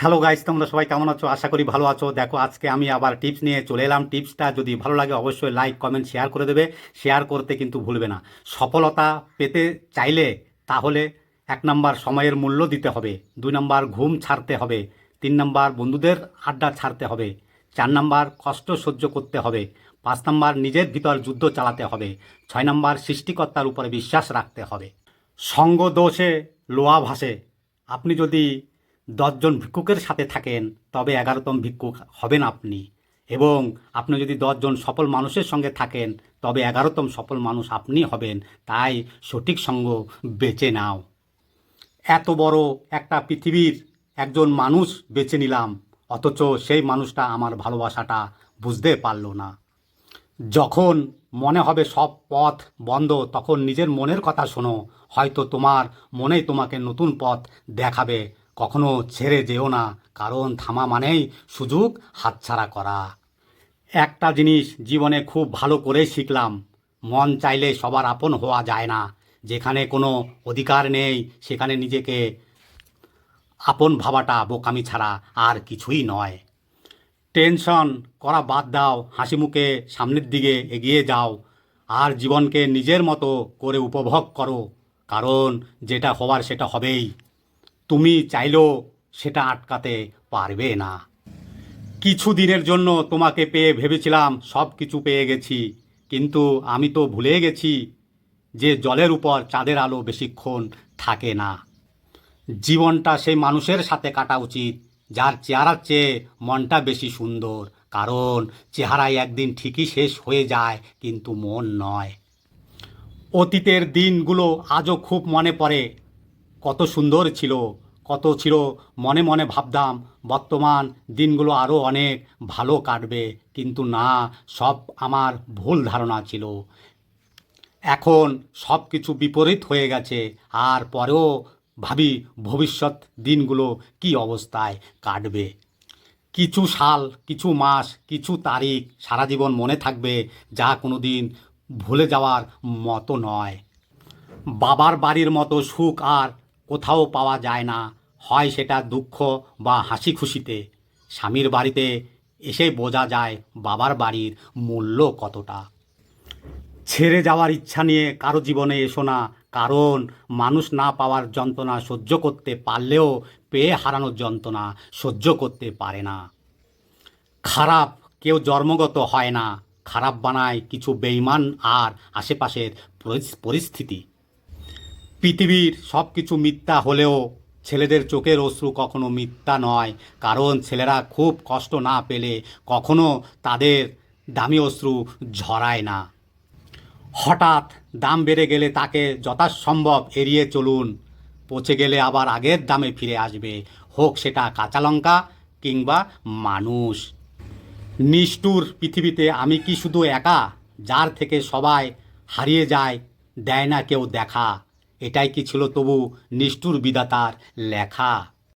Hello guys, তোমরা সবাই কেমন আছো? আশা করি ভালো আছো। দেখো, আজকে আমি আবার টিপস নিয়ে চলে এলাম। টিপসটা যদি ভালো লাগে, অবশ্যই লাইক, কমেন্ট, শেয়ার করে দেবে। শেয়ার করতে কিন্তু ভুলবে না। সফলতা পেতে চাইলে তাহলে এক নাম্বার সময়ের মূল্য দিতে হবে। দুই নাম্বার ঘুম ছাড়তে হবে। তিন নাম্বার বন্ধুদের আড্ডা ছাড়তে হবে। চার নাম্বার কষ্ট সহ্য করতে হবে। পাঁচ নাম্বার নিজের ভিতর যুদ্ধ চালাতে হবে। ছয় নাম্বার সৃষ্টিকর্তার উপরে বিশ্বাস রাখতে হবে। সঙ্গ দোষে লোয়া ভাসে। আপনি যদি দশজন ভিক্ষুকের সাথে থাকেন, তবে এগারোতম ভিক্ষুক হবেন আপনি। এবং আপনি যদি দশজন সফল মানুষের সঙ্গে থাকেন, তবে এগারোতম সফল মানুষ আপনি হবেন। তাই সঠিক সঙ্গ বেছে নাও। এত বড় একটা পৃথিবীর একজন মানুষ বেছে নিলাম, অথচ সেই মানুষটা আমার ভালোবাসাটা বুঝতে পারল না। যখন মনে হবে সব পথ বন্ধ, তখন নিজের মনের কথা শোনো। হয়তো তোমার মনেই তোমাকে নতুন পথ দেখাবে। কখনো ছেড়ে যেও না, কারণ থামা মানেই সুযোগ হাতছাড়া করা। একটা জিনিস জীবনে খুব ভালো করে শিখলাম, মন চাইলে সবার আপন হওয়া যায় না। যেখানে কোনো অধিকার নেই, সেখানে নিজেকে আপন ভাবাটা বোকামি ছাড়া আর কিছুই নয়। টেনশন করা বাদ দাও, হাসি মুখে সামনের দিকে এগিয়ে যাও, আর জীবনকে নিজের মতো করে উপভোগ করো, কারণ যেটা হওয়ার সেটা হবেই। তুমি চাইলেও সেটা আটকাতে পারবে না। কিছু দিনের জন্য তোমাকে পেয়ে ভেবেছিলাম সব কিছু পেয়ে গেছি, কিন্তু আমি তো ভুলে গেছি যে জলের উপর চাঁদের আলো বেশিক্ষণ থাকে না। জীবনটা সেই মানুষের সাথে কাটা উচিত, যার চেহারার চেয়ে মনটা বেশি সুন্দর, কারণ চেহারায় একদিন ঠিকই শেষ হয়ে যায়, কিন্তু মন নয়। অতীতের দিনগুলো আজও খুব মনে পড়ে কত সুন্দর ছিল, কত ছিল মনে মনে ভাবতাম, বর্তমান দিনগুলো আরও অনেক ভালো কাটবে। কিন্তু না, সব আমার ভুল ধারণা ছিল। এখন সব কিছু বিপরীত হয়ে গেছে। আর পরেও ভাবি ভবিষ্যৎ দিনগুলো কি অবস্থায় কাটবে। কিছু সাল, কিছু মাস, কিছু তারিখ সারা জীবন মনে থাকবে যা কোনো দিন ভুলে যাওয়ার মতো নয়। বাবার বাড়ির মতো সুখ আর কোথাও পাওয়া যায় না, হয় সেটা দুঃখ বা হাসি খুশিতে স্বামীর বাড়িতে এসে বোঝা যায় বাবার বাড়ির মূল্য কতটা। ছেড়ে যাওয়ার ইচ্ছা নিয়ে কারও জীবনে এসো না, কারণ মানুষ না পাওয়ার যন্ত্রণা সহ্য করতে পারলেও পেয়ে হারানোর যন্ত্রণা সহ্য করতে পারে না। খারাপ কেউ জন্মগত হয় না, খারাপ বানায় কিছু বেইমান আর আশেপাশের পরিস্থিতি। পৃথিবীর সব কিছু মিথ্যা হলেও ছেলেদের চোখের অশ্রু কখনো মিথ্যা নয়। কারণ ছেলেরা খুব কষ্ট না পেলে কখনো তাদের দামি অশ্রু ঝরায় না। হঠাৎ দাম বেড়ে গেলে তাকে যথাসম্ভব এড়িয়ে চলুন। পচে গেলে আবার আগের দামে ফিরে আসবে। হোক সেটা কাঁচা লঙ্কা কিংবা মানুষ। নিষ্ঠুর পৃথিবীতে আমি কি শুধু একা? যার থেকে সবাই হারিয়ে যায়, দেয় না কেউ দেখা। এটাই কি ছিল তবু নিষ্ঠুর বিদাতার লেখা?